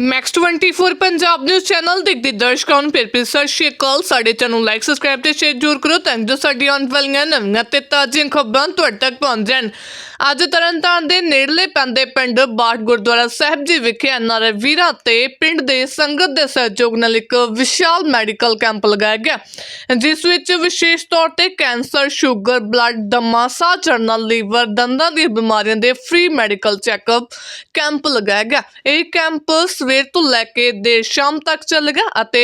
Max 24 Punjab news channel ਦੇਖਦੇ ਦਰਸ਼ਕਾਂ ਨੂੰ। ਫਿਰ ਫਿਰ ਸਤਿ ਸ਼੍ਰੀ ਅਕਾਲ। ਸਾਡੇ ਚੈਨਲ ਲਾਈਕ ਸਬਸਕ੍ਰਾਈਬ ਤੇ ਸ਼ੇਅਰ ਜ਼ਰੂਰ ਕਰੋ। ਤਾਂ ਜੋ ਸਾਡੀ ਆਉਣ ਵਾਲੀਆਂ ਨਵੀਆਂ ਤੇ ਤਾਜ਼ੀਆਂ ਖਬਰਾਂ ਤੁਹਾਡੇ ਤੱਕ ਪਹੁੰਚ ਜਾਣ। ਅੱਜ ਤਰਨਤਾਰਨ ਦੇ ਨੇੜਲੇ ਪੈਂਦੇ ਪਿੰਡ ਬਾਠ ਗੁਰਦੁਆਰਾ ਸਾਹਿਬ ਜੀ ਵਿਖੇ ਐਨਆਰਆਈ ਵੀਰਾਂ ਤੇ ਪਿੰਡ ਦੇ ਸੰਗਤ ਦੇ ਸਹਿਯੋਗ ਨਾਲ ਇੱਕ ਵਿਸ਼ਾਲ ਮੈਡੀਕਲ ਕੈਂਪ ਲਗਾਇਆ ਗਿਆ। ਜਿਸ ਵਿੱਚ ਵਿਸ਼ੇਸ਼ ਤੌਰ ਤੇ ਕੈਂਸਰ, ਸ਼ੂਗਰ, ਬਲੱਡ, ਦਮਾ, ਸਾਹ ਚੜਨਾ ਲੀਵਰ, ਦੰਦਾਂ ਦੀਆਂ ਬਿਮਾਰੀਆਂ ਦੇ ਫ੍ਰੀ ਮੈਡੀਕਲ ਚੈੱਕਅਪ ਕੈਂਪ ਲਗਾਇਆ ਗਿਆ। ਇਹ ਕੈਂਪ ਸਵੇਰ ਤੋਂ ਲੈ ਕੇ ਦੇਰ ਸ਼ਾਮ ਤੱਕ ਚੱਲੇਗਾ ਅਤੇ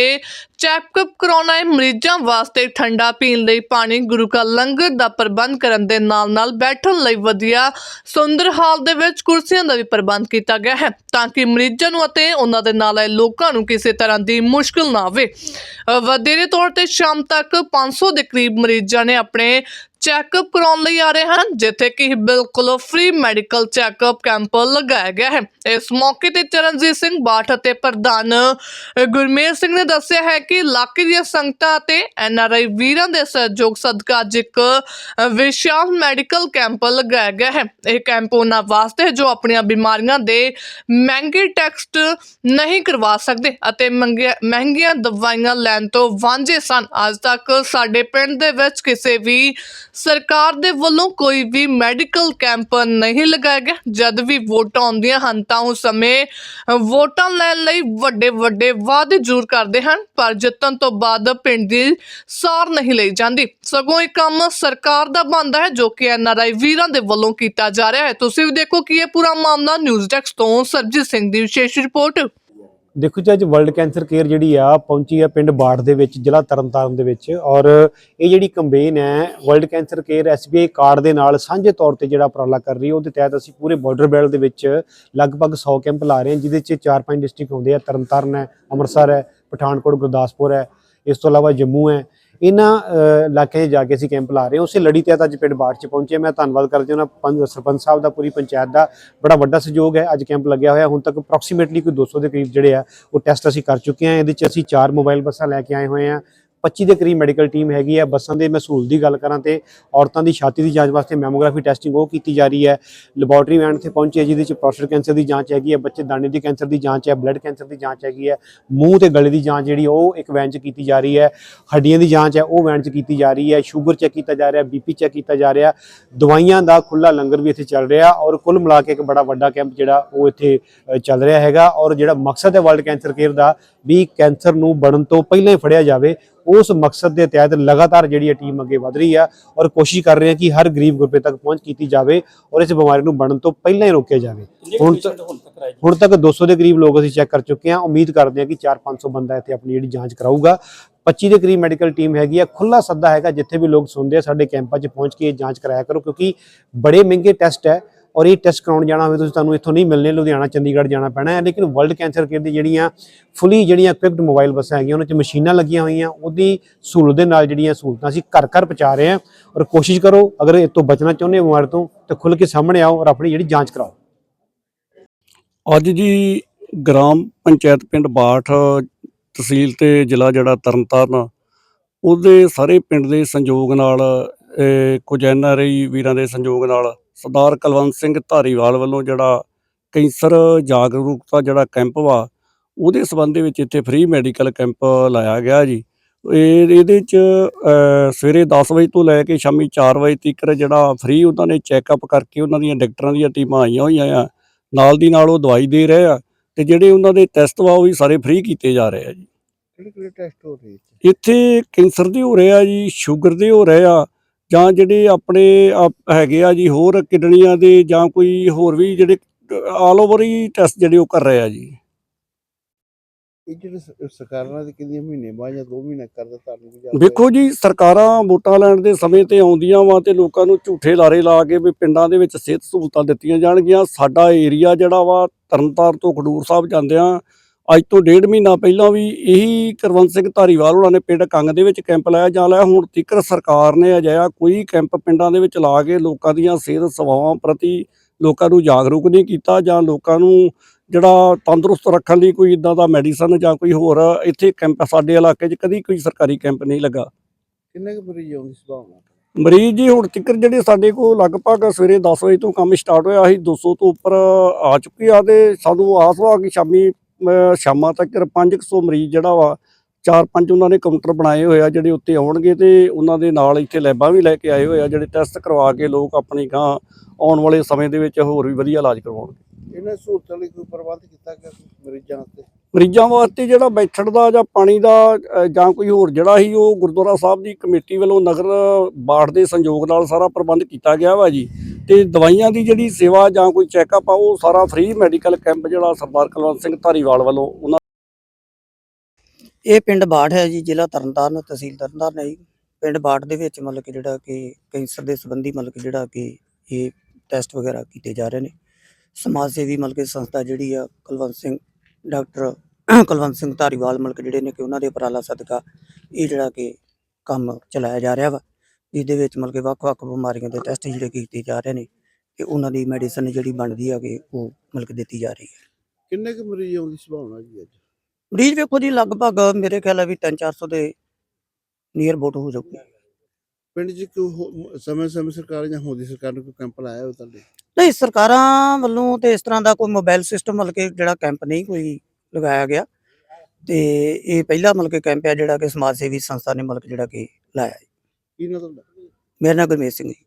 ਚੈੱਕਅਪ ਕਰਾਉਣਾ ਹੈ ਮਰੀਜ਼ਾਂ ਵਾਸਤੇ ਠੰਡਾ ਪੀਣ ਲਈ ਪਾਣੀ ਗੁਰੂ ਕਾ ਲੰਗਰ ਦਾ ਪ੍ਰਬੰਧ ਕਰਨ ਦੇ ਨਾਲ ਨਾਲ ਬੈਠਣ ਲਈ ਵਧੀਆ ਸੁੰਦਰ ਹਾਲ ਦੇ ਵਿੱਚ ਕੁਰਸੀਆਂ ਦਾ ਵੀ ਪ੍ਰਬੰਧ ਕੀਤਾ ਗਿਆ ਹੈ ਤਾਂ ਕਿ ਮਰੀਜ਼ਾਂ ਨੂੰ ਅਤੇ ਉਹਨਾਂ ਦੇ ਨਾਲ ਆਏ ਲੋਕਾਂ ਨੂੰ ਕਿਸੇ ਤਰ੍ਹਾਂ ਦੀ ਮੁਸ਼ਕਲ ਨਾ ਆਵੇ। ਵਧੇਰੇ ਤੌਰ ਤੇ ਸ਼ਾਮ ਤੱਕ 500 ਦੇ ਕਰੀਬ ਮਰੀਜ਼ਾਂ ਨੇ ਆਪਣੇ ਚੈੱਕਅਪ ਕਰਾਉਣ ਲਈ ਆ ਰਹੇ ਹਨ ਜਿੱਥੇ ਕਿ ਬਿਲਕੁਲ ਫ੍ਰੀ ਮੈਡੀਕਲ ਚੈੱਕਅਪ ਕੈਂਪ ਲਗਾਇਆ ਗਿਆ ਹੈ। ਇਸ ਮੌਕੇ ਤੇ ਚਰਨਜੀਤ ਸਿੰਘ ਬਾਠ ਅਤੇ ਪ੍ਰਧਾਨ ਅ, ਗੁਰਮੇਲ ਸਿੰਘ ਨੇ ਦੱਸਿਆ ਹੈ ਕਿ ਇਲਾਕੇ ਦੀਆਂ ਸੰਗਤਾਂ ਅਤੇ ਐਨਆਰਆਈ ਵੀਰਾਂ ਦੇ ਸਹਿਯੋਗ ਸਦਕਾ ਅੱਜ ਇੱਕ ਵਿਸ਼ਾਲ ਮੈਡੀਕਲ ਕੈਂਪ ਲਗਾਇਆ ਗਿਆ ਹੈ। ਇਹ ਕੈਂਪ ਉਹਨਾਂ ਵਾਸਤੇ ਜੋ ਆਪਣੀਆਂ ਬਿਮਾਰੀਆਂ ਦੇ ਮਹਿੰਗੇ ਟੈਸਟ ਨਹੀਂ ਕਰਵਾ ਸਕਦੇ ਅਤੇ ਮੰਗੀਆਂ- ਮਹਿੰਗੀਆਂ ਦਵਾਈਆਂ ਲੈਣ ਤੋਂ ਵਾਂਝੇ ਸਨ। ਅੱਜ ਤੱਕ ਸਾਡੇ ਪਿੰਡ ਦੇ ਵਿੱਚ ਕਿਸੇ ਵੀ ਸਰਕਾਰ ਦੇ ਵੱਲੋਂ ਕੋਈ ਵੀ ਮੈਡੀਕਲ ਕੈਂਪ ਨਹੀਂ ਲਗਾਇਆ ਗਿਆ। ਜਦ ਵੀ ਵੋਟਾਂ ਆਉਂਦੀਆਂ ਹਨ ਤਾਂ ਉਸ ਸਮੇਂ ਵੋਟਾਂ ਲੈਣ ਲਈ ਵੱਡੇ ਵੱਡੇ ਵਾਅਦੇ ਜ਼ਰੂਰ ਕਰਦੇ ਹਨ, ਪਰ ਜਿੱਤਣ ਤੋਂ ਬਾਅਦ ਪਿੰਡ ਦੀ ਸਾਰ ਨਹੀਂ ਲਈ ਜਾਂਦੀ। ਸਗੋਂ ਇਹ ਕੰਮ ਸਰਕਾਰ ਦਾ ਬਣਦਾ ਹੈ, ਜੋ ਕਿ ਐਨਆਰਆਈ ਵੀਰਾਂ ਦੇ ਵੱਲੋਂ ਕੀਤਾ ਜਾ ਰਿਹਾ ਹੈ। ਤੁਸੀਂ ਵੀ ਦੇਖੋ ਕਿ ਇਹ ਪੂਰਾ ਮਾਮਲਾ ਨਿਊਜ਼ ਡੈਸਕ ਤੋਂ ਸਰਜੀਤ ਸਿੰਘ ਦੀ ਵਿਸ਼ੇਸ਼ ਰਿਪੋਰਟ। ਦੇਖੋ ਜੀ, ਅੱਜ ਵਰਲਡ ਕੈਂਸਰ ਕੇਅਰ ਜਿਹੜੀ ਆ, ਪਹੁੰਚੀ ਆ ਪਿੰਡ ਬਾੜ ਦੇ ਵਿੱਚ, ਜ਼ਿਲ੍ਹਾ ਤਰਨਤਾਰਨ ਦੇ ਵਿੱਚ ਔਰ ਇਹ ਜਿਹੜੀ ਕੰਬੇਨ ਹੈ World Cancer Care SBI card ਦੇ ਨਾਲ ਸਾਂਝੇ ਤੌਰ ਤੇ ਜਿਹੜਾ ਉਪਰਾਲਾ ਕਰ ਰਹੀ ਹੈ, ਉਹਦੇ ਤਹਿਤ ਅਸੀਂ ਪੂਰੇ ਬਾਰਡਰ ਬੈਲਟ ਦੇ ਵਿੱਚ ਲਗਭਗ 100 ਕੈਂਪ ਲਾ ਰਹੇ ਹਾਂ, ਜਿਹਦੇ ਵਿੱਚ ਚਾਰ ਪੰਜ ਡਿਸਟ੍ਰਿਕਟ ਹੁੰਦੇ ਆ, ਤਰਨਤਾਰਨ ਹੈ, ਅੰਮ੍ਰਿਤਸਰ ਹੈ, ਪਠਾਨਕੋਟ, ਗੁਰਦਾਸਪੁਰ ਹੈ, ਇਸ ਤੋਂ ਇਲਾਵਾ ਜੰਮੂ ਹੈ ਇਹਨਾਂ ਅ, ਇਲਾਕਿਆਂ 'ਚ ਜਾ ਕੇ ਅਸੀਂ ਕੈਂਪ ਲਾ ਰਹੇ ਹਾਂ। ਉਸੇ ਲੜੀ ਤਹਿਤ ਅੱਜ ਪਿੰਡ ਬਾੜ 'ਚ ਪਹੁੰਚੇ ਮੈਂ ਧੰਨਵਾਦ ਕਰਦੇ ਉਹਨਾਂ ਪੰਜ ਸਰਪੰਚ ਸਾਹਿਬ ਦਾ ਪੂਰੀ ਪੰਚਾਇਤ ਦਾ ਬੜਾ ਵੱਡਾ ਸਹਿਯੋਗ ਹੈ। ਅੱਜ ਕੈਂਪ ਲੱਗਿਆ ਹੋਇਆ। ਹੁਣ ਤੱਕ ਅਪਰੋਕਸੀਮੇਟਲੀ ਕੋਈ 200 ਦੇ ਕਰੀਬ ਜਿਹੜੇ ਆ ਉਹ ਟੈਸਟ ਅਸੀਂ ਕਰ ਚੁੱਕੇ ਹਾਂ। ਇਹਦੇ 'ਚ ਅਸੀਂ ਚਾਰ ਮੋਬਾਈਲ ਬੱਸਾਂ ਲੈ ਕੇ ਆਏ ਹੋਏ ਹਾਂ। 25 ਦੇ ਕਰੀਬ ਮੈਡੀਕਲ ਟੀਮ ਹੈਗੀ ਹੈ ਬੱਸਾਂ ਦੇ ਮੈਂ ਸਹੂਲਤ ਦੀ ਗੱਲ ਕਰਾਂ ਤੇ ਔਰਤਾਂ ਦੀ ਛਾਤੀ ਦੀ ਜਾਂਚ ਵਾਸਤੇ ਮੈਮੋਗ੍ਰਾਫੀ ਟੈਸਟਿੰਗ ਉਹ ਕੀਤੀ ਜਾ ਰਹੀ ਹੈ। ਲੈਬੋਰਟਰੀ ਵੈਨ ਤੇ ਪਹੁੰਚੀ ਹੈ ਜਿਹਦੇ 'ਚ ਪ੍ਰੋਸਟੇਟ ਕੈਂਸਰ ਦੀ ਜਾਂਚ ਹੈਗੀ ਹੈ, ਬੱਚੇ ਦਾਣੇ ਦੀ ਕੈਂਸਰ ਦੀ ਜਾਂਚ ਹੈ ਬਲੱਡ ਕੈਂਸਰ ਦੀ ਜਾਂਚ ਹੈਗੀ ਹੈ, ਮੂੰਹ ਤੇ ਗਲੇ ਦੀ ਜਾਂਚ ਜਿਹੜੀ ਉਹ ਇੱਕ ਵੈਨ 'ਚ ਕੀਤੀ ਜਾ ਰਹੀ ਹੈ, ਹੱਡੀਆਂ ਦੀ ਜਾਂਚ ਹੈ, ਉਹ ਵੈਨ 'ਚ ਕੀਤੀ ਜਾ ਰਹੀ ਹੈ ਸ਼ੂਗਰ ਚੈੱਕ ਕੀਤਾ ਜਾ ਰਿਹਾ ਬੀਪੀ ਚੈੱਕ ਕੀਤਾ ਜਾ ਰਿਹਾ, ਦਵਾਈਆਂ ਦਾ ਖੁੱਲਾ ਲੰਗਰ ਵੀ ਇੱਥੇ ਚੱਲ ਰਿਹਾ ਔਰ ਕੁੱਲ ਮਿਲਾ ਕੇ ਇੱਕ ਬੜਾ ਵੱਡਾ ਕੈਂਪ ਜਿਹੜਾ ਉਹ ਇੱਥੇ ਚੱਲ ਰਿਹਾ ਹੈਗਾ ਔਰ ਜਿਹੜਾ ਮਕਸਦ ਹੈ ਵਰਲਡ ਕੈਂਸਰ ਕੇਅਰ ਦਾ ਵੀ ਕੈਂਸਰ ਨੂੰ ਬਣਨ ਤੋਂ ਪਹਿਲਾਂ ਹੀ ਫੜਿਆ ਜਾਵੇ ਉਸ ਮਕਸਦ ਦੇ ਤਹਿਤ ਲਗਾਤਾਰ ਜਿਹੜੀ ਇਹ ਟੀਮ ਅੱਗੇ ਵਧ ਰਹੀ ਆ ਔਰ ਕੋਸ਼ਿਸ਼ ਕਰ ਰਹੇ ਹਾਂ ਕਿ ਹਰ ਗਰੀਬ ਗੁਰਬੇ ਤੱਕ ਪਹੁੰਚ ਕੀਤੀ ਜਾਵੇ ਔਰ ਇਸ ਬਿਮਾਰੀ ਨੂੰ ਬਣਨ ਤੋਂ ਪਹਿਲਾਂ ਹੀ ਰੋਕਿਆ ਜਾਵੇ। ਹੁਣ ਤ- ਹੁਣ ਤੱਕ 200 ਦੇ ਕਰੀਬ ਲੋਕ ਅਸੀਂ ਚੈੱਕ ਕਰ ਚੁੱਕੇ ਹਾਂ। ਉਮੀਦ ਕਰਦੇ ਹਾਂ ਕਿ 4-500 ਬੰਦਾ ਇੱਥੇ ਆਪਣੀ ਜਿਹੜੀ ਜਾਂਚ ਕਰਾਊਗਾ। 25 ਦੇ ਕਰੀਬ ਮੈਡੀਕਲ ਟੀਮ ਹੈਗੀ ਆ। ਖੁੱਲਾ ਸੱਦਾ ਹੈਗਾ ਜਿੱਥੇ ਵੀ ਲੋਕ ਸੁਣਦੇ ਆ ਸਾਡੇ ਕੈਂਪਾਂ 'ਚ ਪਹੁੰਚ ਕੇ ਜਾਂਚ ਕਰਾਇਆ ਕਰੋ ਕਿਉਂਕਿ ਬੜੇ ਮਹਿੰਗੇ ਟੈਸਟ ਹੈ। ਔਰ ਇਹ ਟੈਸਟ ਕਰਾਉਣ ਜਾਣਾ ਹੋਵੇ, ਤੁਸੀਂ ਤੁਹਾਨੂੰ ਇੱਥੋਂ ਨਹੀਂ ਮਿਲਣੇ, ਲੁਧਿਆਣਾ, ਚੰਡੀਗੜ੍ਹ ਜਾਣਾ ਪੈਣਾ ਹੈ। ਲੇਕਿਨ ਵਰਲਡ ਕੈਂਸਰ ਕੇਅਰ ਦੀ ਜਿਹੜੀਆਂ ਫੁੱਲੀ ਜਿਹੜੀਆਂ ਇਕਵਿਪਡ ਮੋਬਾਈਲ ਬੱਸਾਂ ਹੈਗੀਆਂ, ਉਹਨਾਂ 'ਚ ਮਸ਼ੀਨਾਂ ਲੱਗੀਆਂ ਹੋਈਆਂ, ਉਹਦੀ ਸਹੂਲਤ ਦੇ ਨਾਲ ਜਿਹੜੀਆਂ ਸਹੂਲਤਾਂ ਅਸੀਂ ਘਰ ਘਰ ਪਹੁੰਚਾ ਰਹੇ ਹਾਂ। ਔਰ ਕੋਸ਼ਿਸ਼ ਕਰੋ, ਅਗਰ ਇਹ ਤੋਂ ਬਚਣਾ ਚਾਹੁੰਦੇ ਹੋ ਬਿਮਾਰੀ ਤੋਂ, ਤਾਂ ਖੁੱਲ ਕੇ ਸਾਹਮਣੇ ਆਓ ਔਰ ਆਪਣੀ ਜਿਹੜੀ ਜਾਂਚ ਕਰਾਓ। ਅੱਜ ਜੀ ਗ੍ਰਾਮ ਪੰਚਾਇਤ ਪਿੰਡ ਬਾਠ ਤਹਿਸੀਲ ਤੇ ਜ਼ਿਲ੍ਹਾ ਜਿਹੜਾ ਤਰਨਤਾਰਨ ਉਹਦੇ ਸਾਰੇ ਪਿੰਡ ਦੇ ਸੰਯੋਗ ਨਾਲ, ਇਹ ਕੁਝ ਐਨਆਰਆਈ ਵੀਰਾਂ ਦੇ ਸੰਯੋਗ ਨਾਲ ਸਰਦਾਰ ਕੁਲਵੰਤ ਸਿੰਘ ਧਾਰੀਵਾਲ ਵੱਲੋਂ ਜਿਹੜਾ ਕੈਂਸਰ ਜਾਗਰੂਕਤਾ ਜਿਹੜਾ ਕੈਂਪ ਵਾ ਉਹਦੇ ਸਬੰਧ ਵਿੱਚ ਇੱਥੇ ਫ੍ਰੀ ਮੈਡੀਕਲ ਕੈਂਪ ਲਾਇਆ ਗਿਆ ਜੀ। ਇਹ ਇਹਦੇ ਚ ਸਵੇਰੇ 10 ਵਜੇ ਤੋਂ ਲੈ ਕੇ ਸ਼ਾਮੀ 4 ਵਜੇ ਤੱਕ ਜਿਹੜਾ ਫ੍ਰੀ ਉਹਨਾਂ ਨੇ ਚੈੱਕਅਪ ਕਰਕੇ ਉਹਨਾਂ ਦੀਆਂ ਡਾਕਟਰਾਂ ਦੀਆਂ ਟੀਮਾਂ ਆਈਆਂ ਹੋਈਆਂ ਆ। ਨਾਲ ਦੀ ਨਾਲ ਉਹ ਦਵਾਈ ਦੇ ਰਹੇ ਆ ਤੇ ਜਿਹੜੇ ਉਹਨਾਂ ਦੇ ਟੈਸਟ ਵਾ ਉਹ ਵੀ ਸਾਰੇ ਫ੍ਰੀ ਕੀਤੇ ਜਾ ਰਹੇ ਆ ਜੀ। ਕਿਹੜੇ ਕਿਹੜੇ ਟੈਸਟ ਹੋ ਰਹੇ ਇੱਥੇ? ਕੈਂਸਰ ਦੇ ਹੋ ਰਹੇ ਆ ਜੀ ਸ਼ੂਗਰ ਦੇ ਹੋ ਰਹੇ ਆ ਜਾਂ ਜਿਹੜੇ ਆਪਣੇ ਆਪ ਹੈਗੇ ਆ ਜੀ ਹੋਰ ਕਿਡਨੀਆਂ ਦੇ ਜਾਂ ਕੋਈ ਹੋਰ ਵੀ ਜਿਹੜੇ ਆਲ ਓਵਰ ਹੀ ਟੈਸਟ ਜਿਹੜੇ ਉਹ ਕਰ ਰਹੇ ਆ ਜੀ। ਇਹ ਜਿਹੜੇ ਸ- ਸਰਕਾਰਾਂ ਦੇ ਕਿੰਨੇ ਮਹੀਨੇ ਬਾਅਦ ਜਾਂ 2 ਮਹੀਨੇ ਕਰਦਾ ਤੁਹਾਨੂੰ ਕੀ ਜਾਪਦਾ ਵੇਖੋ ਜੀ ਸਰਕਾਰਾਂ ਵੋਟਾਂ ਲੈਣ ਦੇ ਸਮੇਂ ਤੇ ਆਉਂਦੀਆਂ ਵਾ ਤੇ ਲੋਕਾਂ ਨੂੰ ਝੂਠੇ ਲਾਰੇ ਲਾ ਕੇ ਵੀ ਪਿੰਡਾਂ ਦੇ ਵਿੱਚ ਸਿਹਤ ਸਹੂਲਤਾਂ ਦਿੱਤੀਆਂ ਜਾਣਗੀਆਂ। ਸਾਡਾ ਏਰੀਆ ਜਿਹੜਾ ਵਾ ਤਰਨਤਾਰਨ ਤੋਂ ਖਡੂਰ ਸਾਹਿਬ ਜਾਂਦਿਆਂ ਅੱਜ ਤੋਂ ਡੇਢ ਮਹੀਨਾ ਪਹਿਲਾਂ ਵੀ ਇਹੀ ਕਰਵੰਤ ਸਿੰਘ ਧਾਰੀਵਾਲ ਉਹਨਾਂ ਨੇ ਪਿੰਡ ਕੰਗ ਦੇ ਵਿੱਚ ਕੈਂਪ ਲਾਇਆ ਜਾਂ ਲਾਇਆ ਹੁਣ ਤੀਕਰ ਸਰਕਾਰ ਨੇ ਅਜਿਹਾ ਕੋਈ ਕੈਂਪ ਪਿੰਡਾਂ ਦੇ ਵਿੱਚ ਲਾ ਕੇ ਲੋਕਾਂ ਦੀਆਂ ਸਿਹਤ ਸੇਵਾਵਾਂ ਪ੍ਰਤੀ ਲੋਕਾਂ ਨੂੰ ਜਾਗਰੂਕ ਨਹੀਂ ਕੀਤਾ ਜਾਂ ਲੋਕਾਂ ਨੂੰ ਜਿਹੜਾ ਤੰਦਰੁਸਤ ਰੱਖਣ ਲਈ ਕੋਈ ਇਦਾਂ ਦਾ ਮੈਡੀਸਨ ਜਾਂ ਕੋਈ ਹੋਰ ਇੱਥੇ ਕੈਂਪ ਸਾਡੇ ਇਲਾਕੇ 'ਚ ਕਦੀ ਕੋਈ ਸਰਕਾਰੀ ਕੈਂਪ ਨਹੀਂ ਲੱਗਾ। ਕਿੰਨੇ ਕੁ ਮਰੀਜ਼ ਆਉਣ ਦੀ ਸੰਭਾਵਨਾ ਮਰੀਜ਼ ਜੀ ਹੁਣ ਤੱਕ ਜਿਹੜੇ ਸਾਡੇ ਕੋਲ ਲਗਭਗ ਸਵੇਰੇ 10 ਵਜੇ ਤੋਂ ਕੰਮ ਸਟਾਰਟ ਹੋਇਆ ਸੀ 200 ਤੋਂ ਉੱਪਰ ਆ ਚੁੱਕੇ ਆ ਤੇ ਸਾਨੂੰ ਆਸ ਵਾ ਕਿ ਸ਼ਾਮੀ ਸ਼ਾਮਾਂ ਤੱਕ 500 ਮਰੀਜ਼ ਜਿਹੜਾ ਵਾ ਚਾਰ ਪੰਜ ਉਹਨਾਂ ਨੇ ਕਾਊਂਟਰ ਬਣਾਏ ਹੋਏ ਆ ਜਿਹੜੇ ਉੱਤੇ ਆਉਣਗੇ ਤੇ ਉਹਨਾਂ ਦੇ ਨਾਲ ਇੱਥੇ ਲੈਬਾਂ ਵੀ ਲੈ ਕੇ ਆਏ ਹੋਏ ਆ ਜਿਹੜੇ ਟੈਸਟ ਕਰਵਾ ਕੇ ਲੋਕ ਆਪਣੀ ਗਾਂ ਆਉਣ ਵਾਲੇ ਸਮੇਂ ਦੇ ਵਿੱਚ ਹੋਰ ਵੀ ਵਧੀਆ ਇਲਾਜ ਕਰਵਾਉਣਗੇ। ਇਹਨਾਂ ਸਹੂਲਤਾਂ ਲਈ ਕੋਈ ਪ੍ਰਬੰਧ ਕੀਤਾ ਗਿਆ ਮਰੀਜ਼ਾਂ ਵਾਸਤੇ? ਮਰੀਜ਼ਾਂ ਵਾਸਤੇ ਜਿਹੜਾ ਬੈਠਣ ਦਾ ਜਾਂ ਪਾਣੀ ਦਾ ਜਾਂ ਕੋਈ ਹੋਰ ਜਿਹੜਾ ਸੀ ਉਹ ਗੁਰਦੁਆਰਾ ਸਾਹਿਬ ਦੀ ਕਮੇਟੀ ਵੱਲੋਂ ਨਗਰ ਬਾੜ ਦੇ ਸੰਯੋਗ ਨਾਲ ਸਾਰਾ ਪ੍ਰਬੰਧ ਕੀਤਾ ਗਿਆ ਵਾ ਜੀ। ਤੇ ਦਵਾਈਆਂ ਦੀ ਜਿਹੜੀ ਸੇਵਾ ਜਾਂ ਕੋਈ ਚੈੱਕਅਪ ਆ, ਉਹ ਸਾਰਾ ਫ੍ਰੀ ਮੈਡੀਕਲ ਕੈਂਪ ਜਿਹੜਾ ਸਰਦਾਰ ਕੁਲਵੰਤ ਸਿੰਘ ਧਾਰੀਵਾਲ ਵੱਲੋਂ ਉਹਨਾਂ ਇਹ ਪਿੰਡ ਬਾੜ ਹੈ ਜੀ, ਜ਼ਿਲ੍ਹਾ ਤਰਨਤਾਰਨ, ਤਹਿਸੀਲ ਤਰਨਤਾਰਨ ਹੈ ਜੀ। ਪਿੰਡ ਬਾੜ ਦੇ ਵਿੱਚ ਮਤਲਬ ਕਿ ਜਿਹੜਾ ਕਿ ਕੈਂਸਰ ਦੇ ਸੰਬੰਧੀ ਮਤਲਬ ਕਿ ਜਿਹੜਾ ਕਿ ਇਹ ਟੈਸਟ ਵਗੈਰਾ ਕੀਤੇ ਜਾ ਰਹੇ ਨੇ। ਸਮਾਜ ਸੇਵੀ ਮਤਲਬ ਕਿ ਸੰਸਥਾ ਜਿਹੜੀ ਆ, ਕੁਲਵੰਤ ਸਿੰਘ, ਡਾਕਟਰ ਕੁਲਵੰਤ ਸਿੰਘ ਧਾਰੀਵਾਲ ਮਤਲਬ ਜਿਹੜੇ ਨੇ ਕਿ ਉਹਨਾਂ ਦੇ ਉਪਰਾਲਾ ਸਦਕਾ ਇਹ ਜਿਹੜਾ ਕਿ ਕੰਮ ਚਲਾਇਆ ਜਾ ਰਿਹਾ ਵਾ। ਜਿਹਦੇ ਵਿੱਚ ਮਤਲਬ ਕਿ ਵੱਖ-ਵੱਖ ਬਿਮਾਰੀਆਂ ਦੇ ਟੈਸਟ ਜਿਹੜੇ ਕੀਤੇ ਜਾ ਰਹੇ ਨੇ ਕਿ ਉਹਨਾਂ ਦੀ ਮੈਡੀਸਨ ਜਿਹੜੀ ਬਣਦੀ ਆ ਕਿ ਉਹ ਮਤਲਬ ਕਿ ਦਿੱਤੀ ਜਾ ਰਹੀ ਹੈ। ਕਿੰਨੇ ਕੁ ਮਰੀਜ਼ ਆਉਣ ਦੀ ਸੰਭਾਵਨਾ ਜੀ ਅੱਜ? ਮਰੀਜ਼ ਵੇਖੋ ਜੀ ਲਗਭਗ ਮੇਰੇ ਖਿਆਲ ਹੈ ਵੀ 3-400 ਦੇ ਨੀਅਰ ਬੋਟ ਹੋ ਜਾਊਗੀ। ਪਿੰਡ 'ਚ ਕੋਈ ਸਮੇਂ ਸਮੇਂ ਸਰਕਾਰ ਜਾਂ ਮੋਦੀ ਸਰਕਾਰ ਨੇ ਕੋਈ ਕੈਂਪ ਲਾਇਆ ਹੋਇਆ ਤੁਹਾਡੇ? ਨਹੀਂ ਸਰਕਾਰਾਂ ਵੱਲੋਂ ਤੇ ਇਸ ਤਰ੍ਹਾਂ ਦਾ ਕੋਈ ਮੋਬਾਈਲ ਸਿਸਟਮ ਮਤਲਬ ਕਿ ਜਿਹੜਾ ਕੈਂਪ ਨਹੀਂ ਕੋਈ ਲਗਾਇਆ ਗਿਆ ਤੇ ਇਹ ਪਹਿਲਾ ਮਤਲਬ ਕਿ ਕੈਂਪ ਹੈ ਜਿਹੜਾ ਕਿ ਸਮਾਜ ਸੇਵੀ ਸੰਸਥਾ ਨੇ ਮਤਲਬ ਕਿ ਜਿਹੜਾ ਕਿ ਲਾਇਆ ਹੈ। ਕੀ ਨਾ ਤੁਹਾਡਾ? ਮੇਰਾ ਨਾਮ ਗੁਰਮੇਸ਼ ਸਿੰਘ ਜੀ।